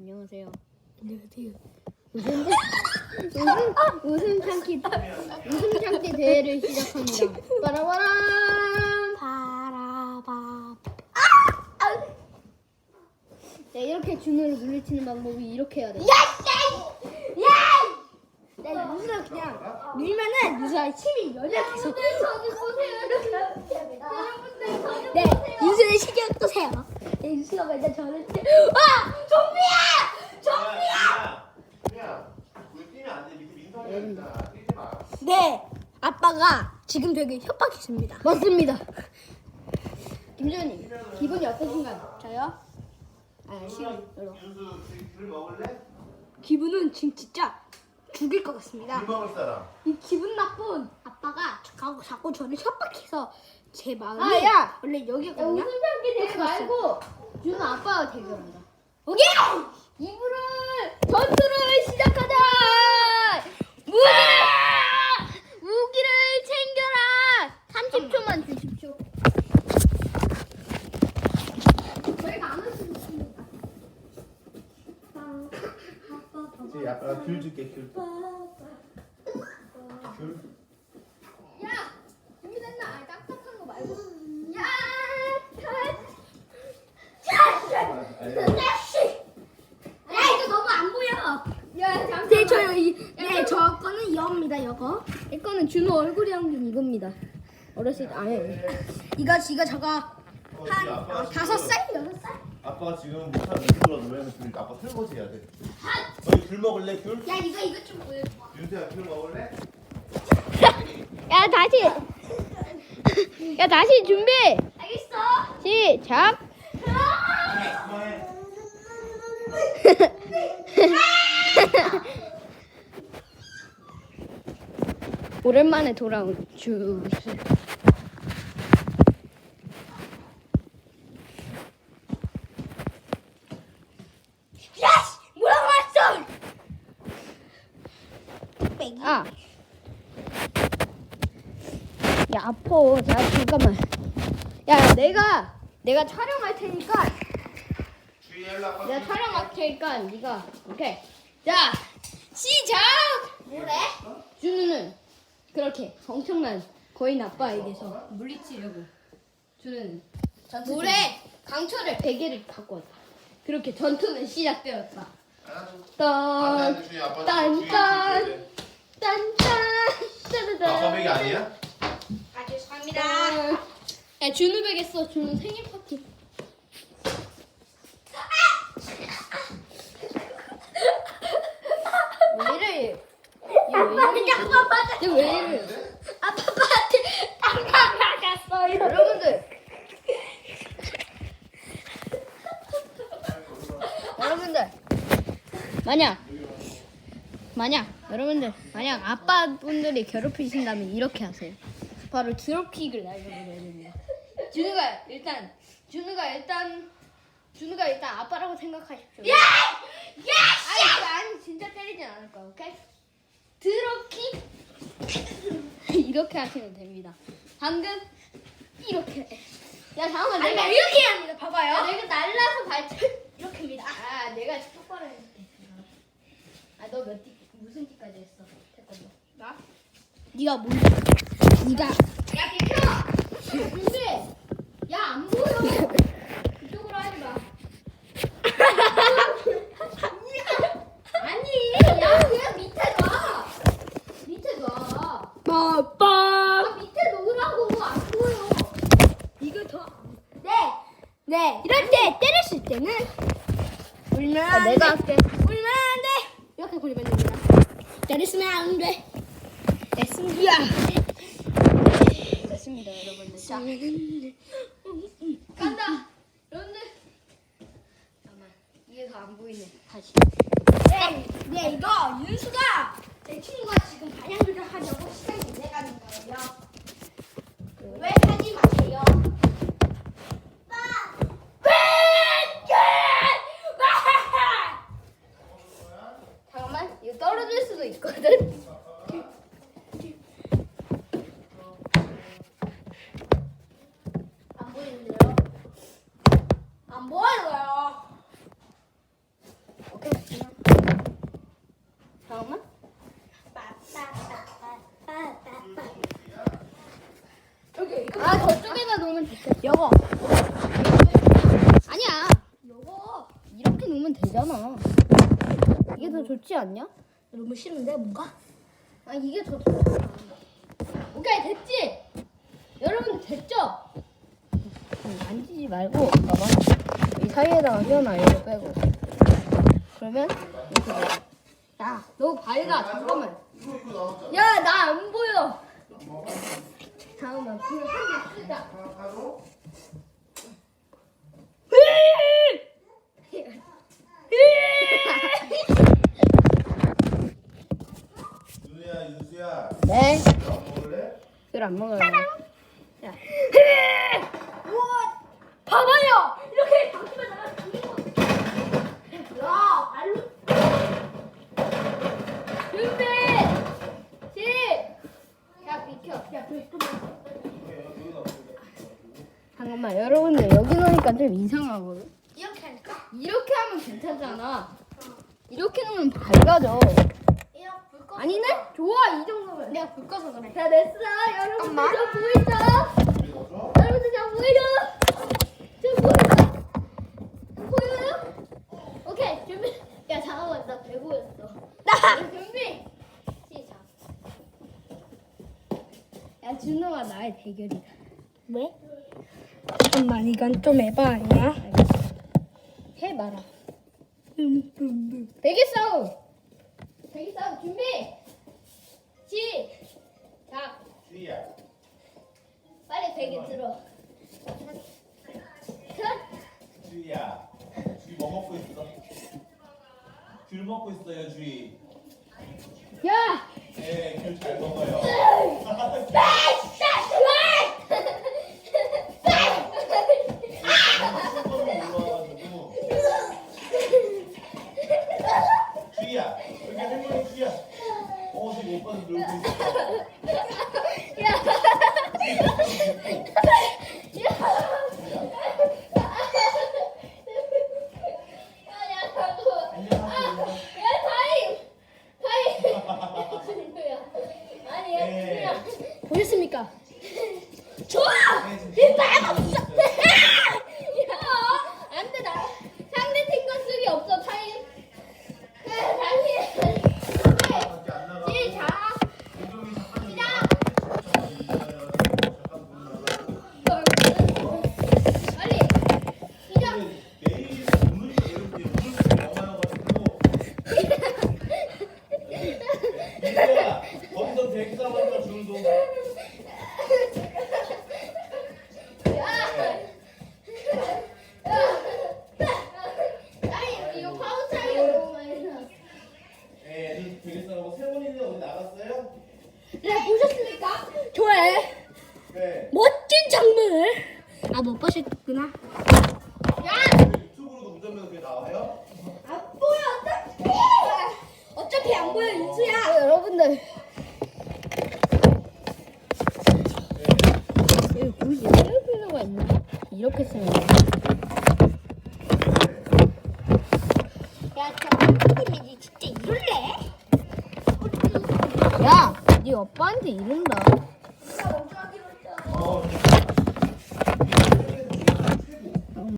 안녕하세요. 안녕하세요. 웃음 웃음 웃음 참기 웃음 참기 대회를 시작합니다. 빠라바람. 바라바. 네 이렇게 준호를 물리치는 방법이 이렇게 해야 돼. 네, 유수가 그냥 밀면은 유수가 힘이 연약해서. 네, 유수의 시경도 세요. 네, 유수가 맨날 저를 때, 와, 좀비야, 좀비야. 그냥 우리 뛰면 안 돼. 밑에 민성이 있잖아. 뛰지 마. 네, 아빠가 지금 되게 협박했습니다. 맞습니다. 김재현님 기분이 어떠신가요? 저요? 아, 여러. 윤수 귤 먹을래? 기분은 진짜 죽일 것 같습니다. 귤 먹을 사람. 이 기분 나쁜 아빠가 자꾸, 자꾸 저를 협박해서 제 마음이 아, 야! 원래 야, 여기거든요. 웃음 참기 대회 말고 준호 아빠와 대결하자. 오케이! 이불을 전투를 시작하자. 우와! 무기를 챙겨라. 30초만 주십시오. 저희가 안 하시면 좋습니다. 이제 아빠가 귤 줄게 귤. 귤. 야, 준비됐나? 아, 딱딱한 거 말고. 야, 야, 이거 너무 안 보여. 야, 잠깐. 네, 저, 이, 네, 저 거는 이겁니다, 이거. 이거는 준호 얼굴이 이겁니다. 어렸을 때 아예. 이거, 이거 저거 어, 한 어, 다섯 살? 여섯 살? 아빠가 지금 못한 노래하는 줄니까 아빠 설거지 해야 돼. 너희 귤 먹을래 귤? 야, 이거, 이거 좀 보여줘. 윤수야 귤 먹을래? 야, 다시. 야, 다시 준비. 알겠어. 시작. 그만해. 오랜만에 돌아온 주스. 야, 씨! 뭐라고 했어? 뚝배기. 아. 야, 아파. 자, 잠깐만. 야, 내가 내가 촬영할 테니까 일로 아빠. 내가 촬영할 테니까 네가 오케이. 자, 시작. 뭐래? 준우는 그렇게 엄청난 거인 아빠에게서 물리치려고 준우는 물에 강철을 100개를 갖고 왔다. 그렇게 전투는 시작되었다. 딴. 딴, 딴. 귤 딴, 딴, 따다단. 아빠 맥이 아니야? 아, 죄송합니다. 야, 준우 베겠어. 준우 생일 파티. 왜 이래? 이래? 아빠 맞아. 얘왜 이래? 아빠한테 땅강 나갔어요. 여러분들. 여러분들. 만약 만약 여러분들 만약 아빠분들이 괴롭히신다면 이렇게 하세요. 바로 드롭킥을 날려버려야 됩니다. 준우가 일단 준우가 일단 준우가 일단 아빠라고 생각하십시오. 야! 야! 아니, 아니 진짜 때리진 않을 거야, 오케이? 드롭킥 이렇게 하시면 됩니다. 방금 이렇게. 야 잠깐만 아니, 내가 나 이렇게 해야 합니다. 야, 봐봐요. 내가 날라서 발전. 이렇게입니다. 아 내가 똑바로 해줄게. 아너 몇 띠? 무슨 띠까지 했어? 태권도. 나? 네가 뭘? 네가. 야, 비켜! 근데 야안 보여. 이쪽으로 하지 마. 아니 야 그냥 밑에 놔. 밑에 놔. 빠빠. 아 밑에 놓으라고 안 보여. 이거 더. 네. 네. 이럴 때 때렸을 때는 울면 아, 안 내가 돼. 할게. 울면 안 돼. 이렇게 굴리면 됩니다. 때렸으면 안 돼. 됐습니다. 됐습니다 여러분들. 자 간다. 여러분들. 잠깐만 이게 더 안 보이네. 다시. 네, 네 이거 윤수가 제 친구가 지금 반향 조절하려고 시간이 내가는 거예요. 왜 하지 마세요? 수도 있거든. 안 보이는데요? 안 보여요. 오케이. 다음은? 여기 이거 아 저쪽에다 놓으면 되겠다. 여거. 아니야. 이렇게 놓으면 되잖아. 이게 더 좋지 않냐? 너무 싫은데 뭔가? 아 이게 더 좋잖아. 오케이 됐지? 여러분 됐죠? 음, 만지지 말고 봐봐. 이 사이에다가 휘어놔 이거 빼고. 그러면 이렇게 돼. 야, 너 밝아. 잠깐만. 야, 나 안 보여. 잠깐만. 불 한개 끄자. 하나로 윤우야 윤수야 네. 밥 먹을래? 술안 먹어요. 야, 우와. 봐봐요. 이렇게 당기면 나가 당기는 거. 야, 발로. 준비. 시. 야, 비켜. 야, 불 끄면. 잠깐만, 여러분들 여기 놓으니까 좀 이상하거든. 이렇게 할까? 이렇게 하면 괜찮잖아. 이렇게 놓으면 밝아져. 아니네? 좋아, 이 정도면. 내가 불 꺼서 그래. 자, 됐어. 여러분들 잠깐만. 저 보이죠? 여러분들 저 보이죠? 저 보이죠? 보여요? 오케이, 준비. 야, 잠깐만, 나 배고였어. 나 준비. 시작. 야, 준호가 나의 대결이다. 왜? 잠깐만, 이건 좀 에바 아니야? 해봐라. 음, 음, 음. 대기 싸움. 대기 싸움 준비. 시작. 주희야 빨리 베개 들어. 끝. 주희야 주희 뭐 먹고 있어? 귤 먹고 있어요 주희 야. 네귤 잘 먹어요 주희야 여기 할머니 주희야 어 지금 오빠는 놀고 있어 네. 보셨습니까? 좋아 이빨 없 멋진 장면을 아못 보셨구나. 유튜브로도 무전면 그게 나와요? 안 보여 어차피. 어차피 안 보여 인수야. 아, 여러분들. 여기 굳이 이럴 필요가 있나? 이렇게 쓰면 돼. 야, 저 팀이지 진짜 이럴래? 야, 네 오빠한테 이른다.